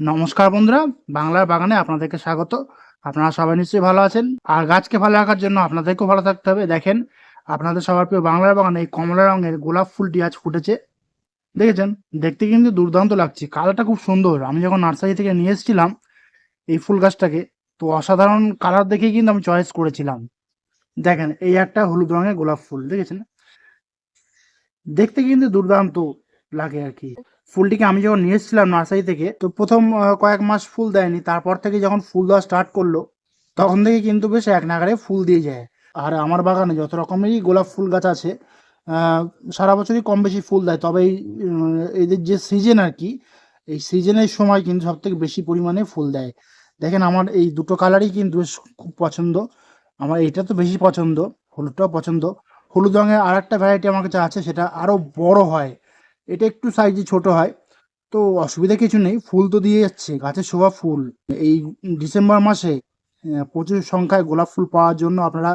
নমস্কার বন্ধুরা, বাংলার বাগানে আপনাদেরকে স্বাগত। আপনারা সবাই নিশ্চয়ই ভালো আছেন। আর গাছকে ভালো রাখার জন্য আপনাদেরকেও ভালো থাকতে হবে। দেখেন, আপনাদের সবার প্রিয় বাংলার বাগানে এই কমলা রঙের গোলাপ ফুলটি আজ ফুটেছে। দেখেছেন? দেখতে কিন্তু দুর্দান্ত লাগছে। কালারটা খুব সুন্দর। আমি যখন নার্সারি থেকে নিয়ে এসেছিলাম এই ফুল গাছটাকে, তো অসাধারণ কালার দেখেই কিন্তু আমি চয়েস করেছিলাম। দেখেন, এই একটা হলুদ রঙের গোলাপ ফুল। দেখেছেন? দেখতে কিন্তু দুর্দান্ত লাগে আর কি। ফুলটিকে আমি যখন নিয়ে এসেছিলাম নার্সারি থেকে, তো প্রথম কয়েক মাস ফুল দেয়নি। তারপর থেকে যখন ফুল দেওয়া স্টার্ট করল, তখন থেকে কিন্তু বেশ এক নাগারে ফুল দিয়ে যায়। আর আমার বাগানে যত রকমেরই গোলাপ ফুল গাছ আছে সারা বছরই কম বেশি ফুল দেয়। তবে এই এদের যে সিজন আর কি, এই সিজনের সময় কিন্তু সব থেকে বেশি পরিমাণে ফুল দেয়। দেখেন আমার এই দুটো কালারই কিন্তু বেশ খুব পছন্দ। আমার এইটা তো বেশি পছন্দ, হলুদটাও পছন্দ। হলুদ রঙের আর একটা ভ্যারাইটি আমার কাছে আছে, সেটা আরও বড় হয়। এটা একটু সাইজে ছোট হয়। তো অসুবিধা কিছু নেই, ফুল তো দিয়ে যাচ্ছে গাছের শোভা ফুল। এই ডিসেম্বর মাসে প্রচুর সংখ্যায় গোলাপ ফুল পাওয়ার জন্য আপনারা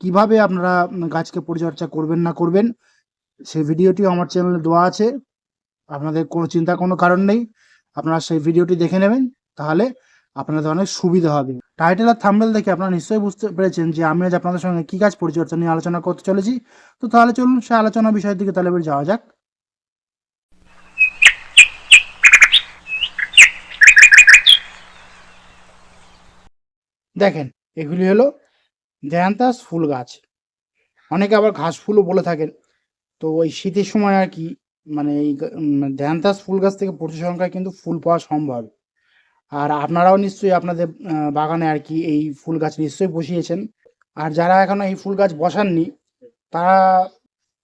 কীভাবে আপনারা গাছকে পরিচর্যা করবেন না করবেন, সেই ভিডিওটি আমার চ্যানেলে দেওয়া আছে। আপনাদের কোনো চিন্তা কোনো কারণ নেই, আপনারা সেই ভিডিওটি দেখে নেবেন, তাহলে আপনাদের অনেক সুবিধা হবে। টাইটেল আর থাম্বেল দেখে আপনারা নিশ্চয়ই বুঝতে পেরেছেন যে আমি আজ আপনাদের সঙ্গে কী গাছ পরিচর্যা নিয়ে আলোচনা করতে চলেছি। তো তাহলে চলুন সে আলোচনা বিষয়ের দিকে তাহলে এবার যাওয়া যাক। দেখেন, এগুলি হলো জ্যান্তাস ফুল গাছ। অনেকে আবার ঘাস ফুলও বলে থাকেন। তো ওই শীতের সময় আর কি মানে এই ধ্যানতাস ফুল গাছ থেকে প্রচুর সংখ্যায় কিন্তু ফুল পাওয়া সম্ভব। আর আপনারাও নিশ্চয়ই আপনাদের বাগানে আর কি এই ফুল গাছ নিশ্চয়ই বসিয়েছেন। আর যারা এখনও এই ফুল গাছ বসাননি, তারা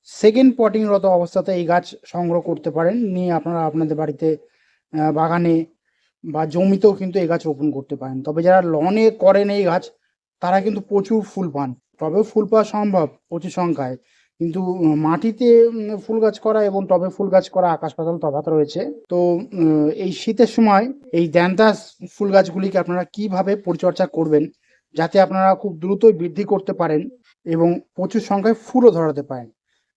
সেকেন্ড পটিংরত অবস্থাতে এই গাছ সংগ্রহ করতে পারেন। নিয়ে আপনারা আপনাদের বাড়িতে বাগানে বা জমিতেও কিন্তু এই গাছ রোপণ করতে পারেন। তবে যারা লনে করেন এই গাছ, তারা কিন্তু প্রচুর ফুল পান। তবেও ফুল পাওয়া সম্ভব প্রচুর সংখ্যায়। কিন্তু মাটিতে ফুল গাছ করা এবং টবে ফুল গাছ করা আকাশ পাতাল তফাত রয়েছে। তো এই শীতের সময় এই দ্যান্তাস ফুল গাছগুলিকে আপনারা কীভাবে পরিচর্যা করবেন যাতে আপনারা খুব দ্রুতই বৃদ্ধি করতে পারেন এবং প্রচুর সংখ্যায় ফুলও ধরাতে পারেন?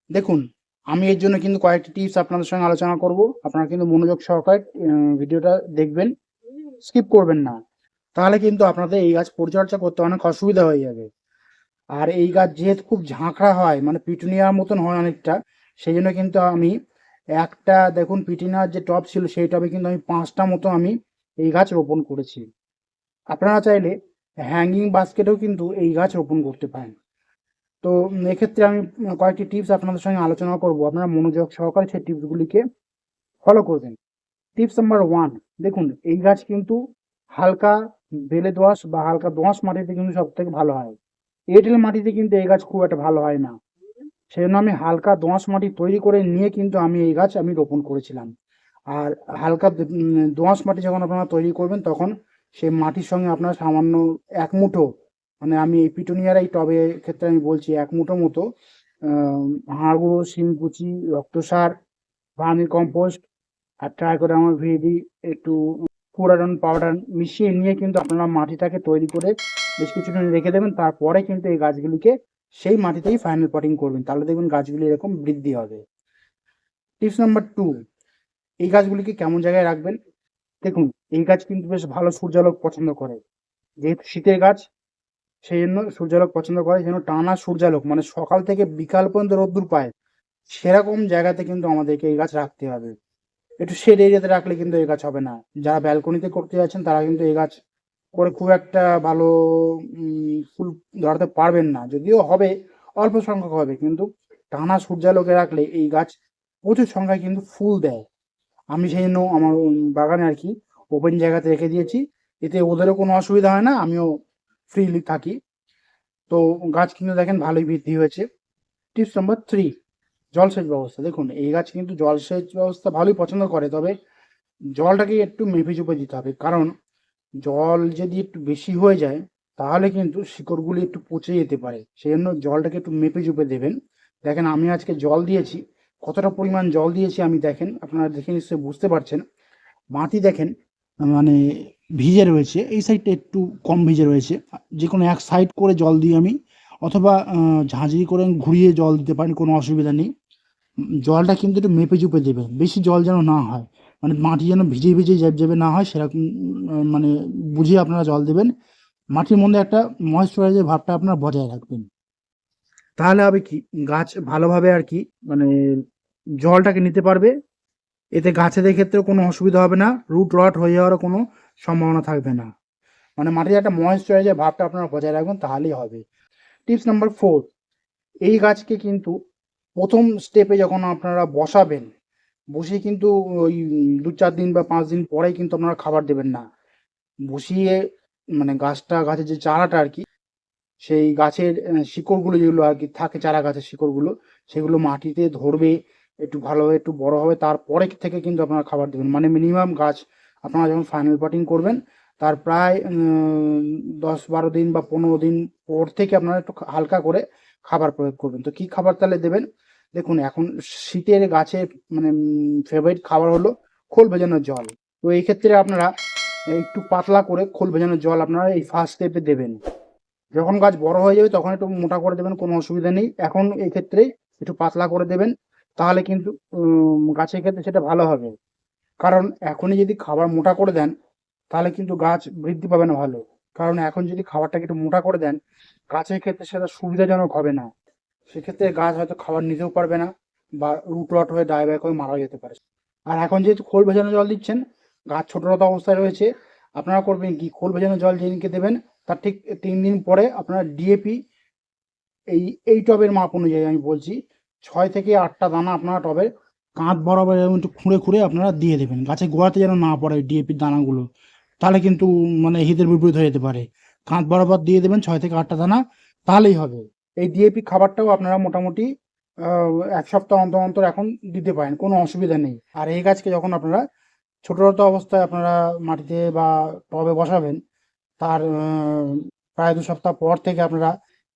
দেখুন আমি এর জন্য কিন্তু কয়েকটি টিপস আপনাদের সঙ্গে আলোচনা করব। আপনারা কিন্তু মনোযোগ সহকারে ভিডিওটা দেখবেন স্কিপ করবেন না। তাহলে কিন্তু আপনাদের এই গাছ পরিচর্যা করতে অনেক অসুবিধা হয়ে যাবে। আর এই গাছ যেহেতু খুব ঝাঁকড়া হয় মানে পিটুনিয়ার মতন হয় অনেকটা সেই জন্য কিন্তু আমি একটা, দেখুন, পিটুনিয়ার যে টব ছিল, সেই টবে কিন্তু আমি পাঁচটা মতো আমি এই গাছ রোপণ করেছি। আপনারা চাইলে হ্যাঙ্গিং বাস্কেটেও কিন্তু এই গাছ রোপণ করতে পারেন। তো এক্ষেত্রে আমি কয়েকটি টিপস আপনাদের সঙ্গে আলোচনা করব। আপনারা মনোযোগ সহকারে সেই টিপসগুলিকে ফলো করবেন। টিপস নাম্বার ওয়ান দেখুন এই গাছ কিন্তু হালকা বেলে দোআঁশ বা হালকা দোআঁশ মাটিতে কিন্তু সব থেকে ভালো হয়। এঁটেল মাটিতে কিন্তু এই গাছ খুব একটা ভালো হয় না। সেই জন্য আমি হালকা দোআঁশ মাটি তৈরি করে নিয়ে কিন্তু আমি এই গাছ আমি রোপণ করেছিলাম। আর হালকা দ- উম, দোআঁশ মাটি যখন আপনারা তৈরি করবেন তখন সেই মাটির সঙ্গে আপনারা সামান্য এক মুঠো মানে আমি এই পিটুনিয়ার এই টবে ক্ষেত্রে আমি বলছি এক মুঠো মতো হাড় গুঁড়ো শিমকুচি রক্তসার ভার্মি কম্পোস্ট আর ট্রাই করে আমার ভিডি একটু পুরাটন পাউডার মিশিয়ে নিয়ে কিন্তু আপনারা মাটিটাকে তৈরি করে বেশ কিছুদিন রেখে দেবেন, তারপরে কিন্তু এই গাছগুলিকে সেই মাটিতেই ফাইনাল পটিং করবেন। তাহলে দেখবেন গাছগুলি এরকম বৃদ্ধি হবে। টিপস নাম্বার টু এই গাছগুলিকে কেমন জায়গায় রাখবেন? দেখুন, এই গাছ কিন্তু বেশ ভালো সূর্যালোক পছন্দ করে। যেহেতু শীতের গাছ সেই জন্য সূর্যালোক পছন্দ করে যেন টানা সূর্যালোক মানে সকাল থেকে বিকাল পর্যন্ত রোদ্দুর পায়, সেরকম জায়গাতে কিন্তু আমাদেরকে এই গাছ রাখতে হবে। একটু শেড এরিয়াতে রাখলে কিন্তু এই গাছ হবে না। যারা ব্যালকনিতে করতে যাচ্ছেন, তারা কিন্তু এই গাছ করে খুব একটা ভালো ফুল ধরাতে পারবেন না। যদিও হবে, অল্প সংখ্যক হবে, কিন্তু টানা সূর্যালোকে রাখলে এই গাছ প্রচুর সংখ্যায় কিন্তু ফুল দেয়। আমি সেই জন্য আমার বাগানে আর কি ওপেন জায়গাতে রেখে দিয়েছি। এতে ওদেরও কোনো অসুবিধা হয় না, আমিও ফ্রিলি থাকি। তো গাছ কিন্তু দেখেন ভালোই বৃদ্ধি হয়েছে। টিপস নাম্বার থ্রি জলসেচ ব্যবস্থা। দেখুন, এই গাছ কিন্তু জলসেচ ব্যবস্থা ভালোই পছন্দ করে, তবে জলটাকে একটু মেপে চুপে দিতে হবে। কারণ জল যদি একটু বেশি হয়ে যায়, তাহলে কিন্তু শিকড়গুলি একটু পচে যেতে পারে। সেই জন্য জলটাকে একটু মেপে চুপে দেবেন। দেখেন, আমি আজকে জল দিয়েছি। কতটা পরিমাণ জল দিয়েছি আমি দেখেন, আপনারা দেখে নিশ্চয়ই বুঝতে পারছেন। মাটি দেখেন মানে ভিজে রয়েছে, এই সাইডটা একটু কম ভিজে রয়েছে। যে কোনো এক সাইড করে জল দিই আমি, অথবা ঝাঁঝরি করে ঘুরিয়ে জল দিতে পারেন, কোনো অসুবিধা নেই। জলটা কিন্তু একটু মেপে চুপে দেবেন, বেশি জল যেন না হয়। মানে মাটি যেন ভিজে ভিজে যাবে না হয়, সেরকম মানে বুঝে আপনারা জল দেবেন। মাটির মধ্যে একটা ময়েশ্চারাইজার ভাবটা আপনারা বজায় রাখবেন। তাহলে হবে কি, গাছ ভালোভাবে আর কি মানে জলটাকে নিতে পারবে এতে গাছেদের ক্ষেত্রেও কোনো অসুবিধা হবে না, রুট রট হয়ে যাওয়ারও কোনো সম্ভাবনা থাকবে না। মানে মাটির একটা ময়েশ্চারাইজার ভাবটা আপনারা বজায় রাখবেন, তাহলেই হবে। টিপস নাম্বার ফোর এই গাছকে কিন্তু প্রথম স্টেপে যখন আপনারা বসাবেন, বসিয়ে কিন্তু ওই দু চার দিন বা পাঁচ দিন পরেই কিন্তু আপনারা খাবার দেবেন না। বসিয়ে মানে গাছটা, গাছের যে চারাটা আর কি, সেই গাছের শিকড়গুলো যেগুলো আর কি থাকে, চারা গাছের শিকড়গুলো, সেগুলো মাটিতে ধরবে একটু ভালোভাবে একটু বড় হবে, তারপরে থেকে কিন্তু আপনারা খাবার দেবেন। মানে মিনিমাম গাছ আপনারা যখন ফাইনাল পাটিং করবেন, তার প্রায় দশ বারো দিন বা পনেরো দিন পর থেকে আপনারা একটু হালকা করে খাবার প্রয়োগ করবেন। তো কি খাবার তাহলে দেবেন? দেখুন, এখন শীতের গাছে মানে ফেভারিট খাবার হলো খোল ভেজানো জল। তো এই ক্ষেত্রে আপনারা একটু পাতলা করে খোল ভেজানো জল আপনারা এই ফার্স্ট স্টেপে দেবেন। যখন গাছ বড় হয়ে যাবে, তখন একটু মোটা করে দেবেন, কোনো অসুবিধা নেই। এখন এই ক্ষেত্রে একটু পাতলা করে দেবেন। তাহলে কিন্তু গাছের ক্ষেত্রে সেটা ভালো হবে। কারণ এখনই যদি খাবার মোটা করে দেন, তাহলে কিন্তু গাছ বৃদ্ধি পাবে না ভালো। কারণ এখন যদি খাবারটাকে একটু মোটা করে দেন, গাছের ক্ষেত্রে সেটা সুবিধাজনক হবে না। সেক্ষেত্রে গাছ হয়তো খাবার নিতেও পারবে না বা রুট রট হয়ে ডায়ব্যাক হয়ে মারা যেতে পারে। আর এখন যেহেতু খোল ভেজানো জল দিচ্ছেন, গাছ ছোটরত অবস্থায় রয়েছে, আপনারা করবেন কি? খোল ভেজানো জল যেদিনকে দেবেন, তার ঠিক তিন দিন পরে আপনারা ডিএপি এই এই টবের মাপ অনুযায়ী আমি বলছি ছয় থেকে আটটা দানা আপনারা টবে কাঁধ বরাবর এরকম একটু খুঁড়ে খুঁড়ে আপনারা দিয়ে দেবেন। গাছের গোড়াতে যেন না পড়ে ডিএপির দানাগুলো। তাহলে কিন্তু মানে হিতের বিপরীত হয়ে যেতে পারে। কাঁধ বরাবর দিয়ে দেবেন ছয় থেকে আটটা দানা, তাহলেই হবে। এই ডিএপি খাবারটাও আপনারা মোটামুটি এক সপ্তাহ অন্তর অন্তর এখন দিতে পারেন, কোনো অসুবিধা নেই। আর এই গাছকে যখন আপনারা ছোটরত অবস্থায় আপনারা মাটিতে বা টবে বসাবেন, তার প্রায় দু সপ্তাহ পর থেকে আপনারা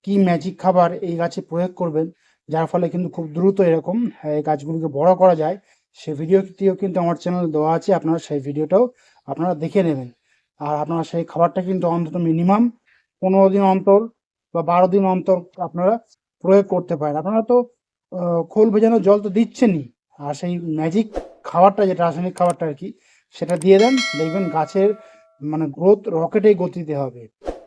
কি ম্যাজিক খাবার এই গাছে প্রয়োগ করবেন যার ফলে কিন্তু খুব দ্রুত এরকম এই গাছগুলিকে বড় করা যায়। সেই ভিডিওটিও কিন্তু আমার চ্যানেলে দেওয়া আছে, আপনারা সেই ভিডিওটাও আপনারা দেখে নেবেন। আর আপনারা সেই খাবারটা কিন্তু অন্তত মিনিমাম পনেরো দিন অন্তর বা বারো দিন অন্তর আপনারা প্রয়োগ করতে পারেন। আপনারা তো খোল ভেজানো জল তো দিচ্ছেনই, আর সেই ম্যাজিক খাবারটা যেটা, রাসায়নিক খাবারটা আর কি, সেটা দিয়ে দেন। দেখবেন গাছের মানে গ্রোথ রকেটেই গতিতে হবে।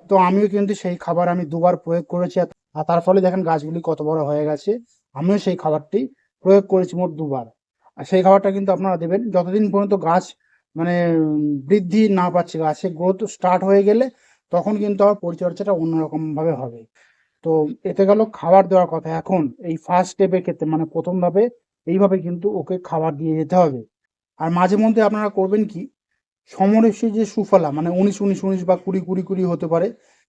তো আমিও কিন্তু সেই খাবার আমি দুবার প্রয়োগ করেছি, আর তার ফলে দেখেন গাছগুলি কত বড় হয়ে গেছে। আমিও সেই খাবারটি প্রয়োগ করেছি মোট দুবার। আর সেই খাবারটা কিন্তু আপনারা দেবেন, যতদিন পর্যন্ত গাছ মানে বৃদ্ধি না পাচ্ছে, গাছের গ্রোথ স্টার্ট হয়ে গেলে তখন কিন্তু আমার পরিচর্যাটা অন্যরকম ভাবে হবে। তো এতে গেল খাবার দেওয়ার কথা। এখন এই ফার্স্ট স্টেপের ক্ষেত্রে মানে প্রথমভাবে এইভাবে কিন্তু ওকে খাবার দিয়ে যেতে হবে। আর মাঝে মধ্যে আপনারা করবেন কি সমরেশের যে সুফলা মানে উনিশ উনিশ উনিশ বা কুড়ি কুড়ি কুড়ি হতে পারে,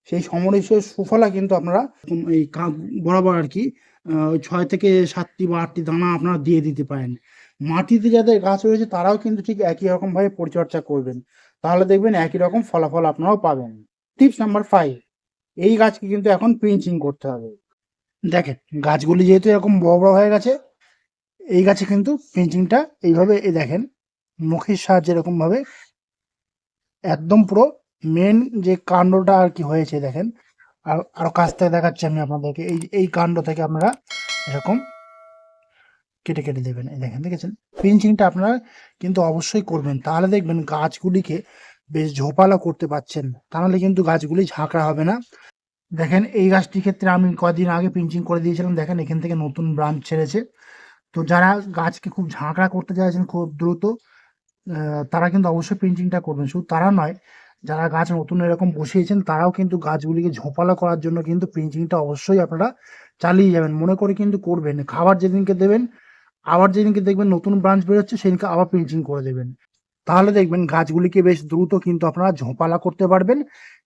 সেই সমরেশের সুফলা কিন্তু আপনারা এই বরাবর আর কি ছয় থেকে সাতটি বা আটটি দানা আপনারা দিয়ে দিতে পারেন। মাটিতে যাদের গাছ রয়েছে, তারাও কিন্তু ঠিক একই রকম ভাবে পরিচর্যা করবেন। তাহলে দেখবেন একই রকম ফলাফল আপনারাও পাবেন। টিপস নাম্বার ফাইভ এই গাছকে কিন্তু এখন পিঞ্চিং করতে হবে। দেখেন, গাছগুলি যেহেতু এরকম বড় বড় হয়ে গেছে, এই গাছে কিন্তু পিঞ্চিংটা এইভাবে, এই দেখেন, মুখের সাহায্যে এরকম ভাবে একদম পুরো মেন যে কাণ্ডটা আর কি হয়েছে দেখেন। আর আরও কাছ থেকে দেখাচ্ছি আমি আপনাদেরকে। এই এই কাণ্ড থেকে আপনারা এরকম কেটে কেটে দেবেন। এই দেখেন, দেখেছেন? পিঞ্চিংটা আপনারা কিন্তু অবশ্যই করবেন। তাহলে দেখবেন গাছগুলিকে বেশ ঝোপালো করতে পারছেন। তাহলে কিন্তু গাছগুলি ঝাঁকড়া হবে না। দেখেন, এই গাছটির ক্ষেত্রে আমি কদিন আগে পিঞ্চিং করে দিয়েছিলাম। দেখেন, এখান থেকে নতুন ব্রাঞ্চ ছেড়েছে। তো যারা গাছকে খুব ঝাঁকড়া করতে চাইছেন খুব দ্রুত তারা কিন্তু অবশ্যই পিঞ্চিংটা করবেন। শুধু তারা নয়, যারা গাছ নতুন এরকম বসিয়েছেন, তারাও কিন্তু গাছগুলিকে ঝোপালো করার জন্য কিন্তু পিঞ্চিংটা অবশ্যই আপনারা চালিয়ে যাবেন। মনে করে কিন্তু করবেন। খাবার যেদিনকে দেবেন, আবার যেদিনকে দেখবেন নতুন ব্রাঞ্চ বেরোচ্ছে, সেদিনকে আবার পিঞ্চিং করে দেবেন। তাহলে দেখবেন গাছগুলিকে বেশ দ্রুত কিন্তু আপনারা ঝোপালা করতে পারবেন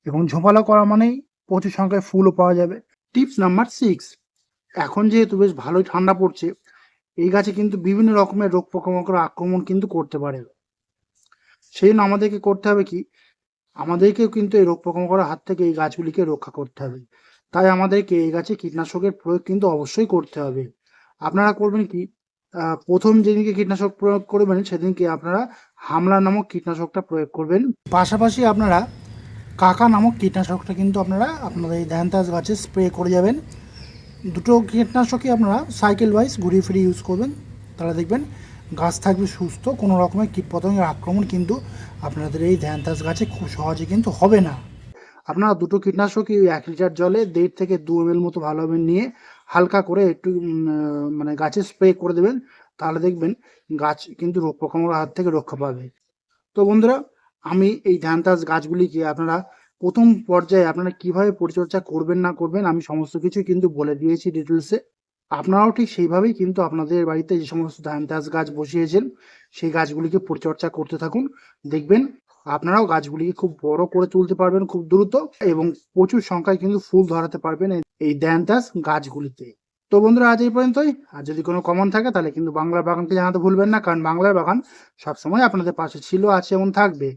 এবং ঝোপালা করা মানেই প্রচুর সংখ্যায় ফুলও পাওয়া যাবে। টিপস নাম্বার সিক্স এখন যেহেতু বেশ ভালোই ঠান্ডা পড়ছে, এই গাছে কিন্তু বিভিন্ন রকমের রোগ পোকামাকড় আক্রমণ কিন্তু করতে পারে। সেই জন্য আমাদেরকে করতে হবে কি? আমাদেরকেও কিন্তু এই রোগ পোকামাকড়ের হাত থেকে এই গাছগুলিকে রক্ষা করতে হবে। তাই আমাদেরকে এই গাছে কীটনাশকের প্রয়োগ কিন্তু অবশ্যই করতে হবে। আপনারা করবেন কি? প্রথম যেদিনকে কীটনাশক প্রয়োগ করবেন সেদিনকে আপনারা হামলা নামক কীটনাশকটা প্রয়োগ করবেন। পাশাপাশি আপনারা কাকা নামক কীটনাশকটা কিন্তু আপনারা আপনাদের এই ধ্যানতাস গাছে স্প্রে করে যাবেন। দুটো কীটনাশকই আপনারা সাইকেল ওয়াইজ ঘুরিয়ে ফিরিয়ে ইউজ করবেন। তাহলে দেখবেন গাছ থাকবে সুস্থ, কোনো রকমের কীটপতঙ্গের আক্রমণ কিন্তু আপনাদের এই ধ্যানতাস গাছে খুব সহজে কিন্তু হবে না। আপনারা দুটো কীটনাশকই এক লিটার জলে দেড় থেকে দু এম মতো ভালোভাবে নিয়ে হালকা করে একটু মানে গাছে স্প্রে করে দেবেন, তাহলে দেখবেন গাছ কিন্তু রোগ পোকামাকড়ের হাত থেকে রক্ষা পাবে। তো বন্ধুরা, আমি এই ধ্যানতাস গাছগুলিকে আপনারা প্রথম পর্যায়ে আপনারা কীভাবে পরিচর্যা করবেন না করবেন আমি সমস্ত কিছু কিন্তু বলে দিয়েছি ডিটেলসে আপনারাও ঠিক সেইভাবেই কিন্তু আপনাদের বাড়িতে যে সমস্ত ধানতাস গাছ বসিয়েছেন, সেই গাছগুলিকে পরিচর্যা করতে থাকুন। দেখবেন আপনারাও গাছগুলিকে খুব বড় করে তুলতে পারবেন খুব দ্রুত এবং প্রচুর সংখ্যায় কিন্তু ফুল ধরাতে পারবেন এই- ধ্যানতাস গাছগুলিতে। তো বন্ধুরা, আজ এই পর্যন্তই। আর যদি কোনো কমন থাকে, তাহলে কিন্তু বাংলার বাগানকে জানাতে ভুলবেন না, কারণ বাংলার বাগান সবসময় আপনাদের পাশে ছিল, আছে এবং থাকবে।